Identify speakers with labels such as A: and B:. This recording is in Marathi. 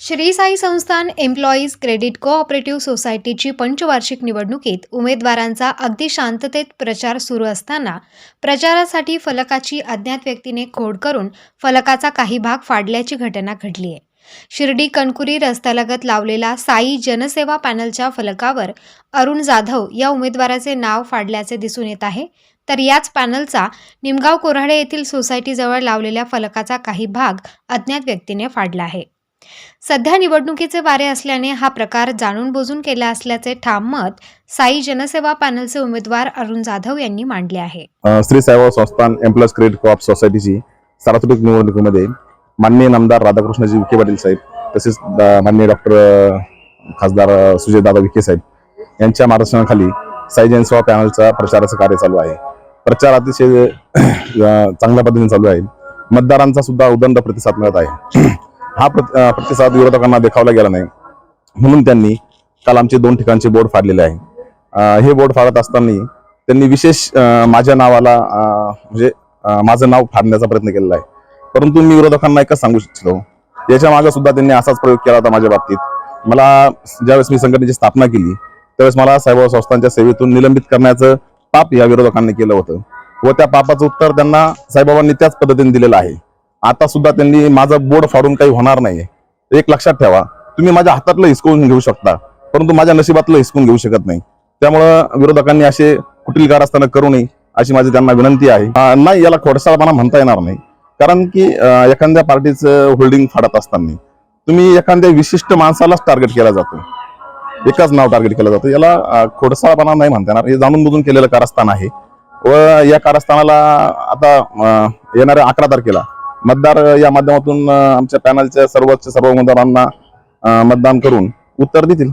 A: Shri Sai Sansthan employees credit cooperative सोसायटीची पंचवार्षिक निवडणुकीत उमेदवारांचा अगदी शांततेत प्रचार सुरू असताना प्रचारासाठी फलकाची अज्ञात व्यक्तीने खोड करून फलकाचा काही भाग फाडल्याची घटना घडली आहे शिर्डी कणकुरी रस्त्यालगत लावलेला साई जनसेवा पॅनलच्या फलकावर अरुण जाधव या उमेदवाराचे नाव फाडल्याचे दिसून येत आहे. तर याच पॅनलचा निमगाव कोराडे येथील सोसायटीजवळ लावलेल्या फलकाचा काही भाग अज्ञात व्यक्तीने फाडला आहे. सध्या निवडणुकीचे वारे असल्याने हा प्रकार जाणून बुजून केला असल्याचे ठाम मत साई जनसेवा पॅनलचे उमेदवार अरुण जाधव यांनी मांडले आहे.
B: श्री साईबाबा संस्थान एम्प्लॉईज क्रेडिट कोऑप सोसायटीची सार्वत्रिक निवडणुकीमध्ये माननीय नामदार राधाकृष्णजी विखे पाटील साहेब तसेच माननीय डॉक्टर खासदार सुजय दादा विखे साहेब यांच्या मार्गदर्शनाखाली साई जनसेवा पॅनलचा प्रचाराचं कार्य चालू आहे. प्रचार अतिशय चांगल्या पद्धतीने चालू आहे. मतदारांचा सुद्धा उदंड प्रतिसाद मिळत आहे. हा प्रतिसाद विरोधकांना देखावला गेला नाही. म्हणून त्यांनी काल आमचे दोन ठिकाणचे बोर्ड फाडलेले आहे. हे बोर्ड फाडत असताना त्यांनी विशेष माझ्या नावाला म्हणजे माझं नाव फाडण्याचा प्रयत्न केलेला आहे. परंतु मी विरोधकांना एकच सांगू इच्छितो. याच्या मागे सुद्धा त्यांनी असाच प्रयोग केला होता माझ्या बाबतीत. मला ज्यावेळेस मी संघटनेची स्थापना केली त्यावेळेस मला साईबाबा संस्थांच्या सेवेतून निलंबित करण्याचं पाप या विरोधकांनी केलं होतं. व त्या पापाचं उत्तर त्यांना साईबाबांनी त्याच पद्धतीने दिलेलं आहे. आता सुद्धा त्यांनी माझा बोर्ड फाडून काही होणार नाही एक लक्षात ठेवा. तुम्ही माझ्या हातातलं हिसकवून घेऊ शकता. परंतु माझ्या नशिबातलं हिसकून घेऊ शकत नाही. त्यामुळं विरोधकांनी असे कुटीलकार कारस्थानं करू नये अशी माझी त्यांना विनंती आहे. नाही याला खोडसाळपणा म्हणता येणार नाही. कारण की एखाद्या पार्टीचं होल्डिंग फाडत असताना तुम्ही एखाद्या विशिष्ट माणसालाच टार्गेट केला जातो. एकाच नाव टार्गेट केलं जातं. याला खोडसाळपणा नाही म्हणता येणार. हे जाणून बुजून केलेलं कारस्थान आहे. व या कारस्थानाला आता येणाऱ्या अकरा तारखेला मतदार या माध्यमातून आमच्या पॅनलच्या सर्वोच्च सर्व उमेदवारांना मतदान करून उत्तर देतील.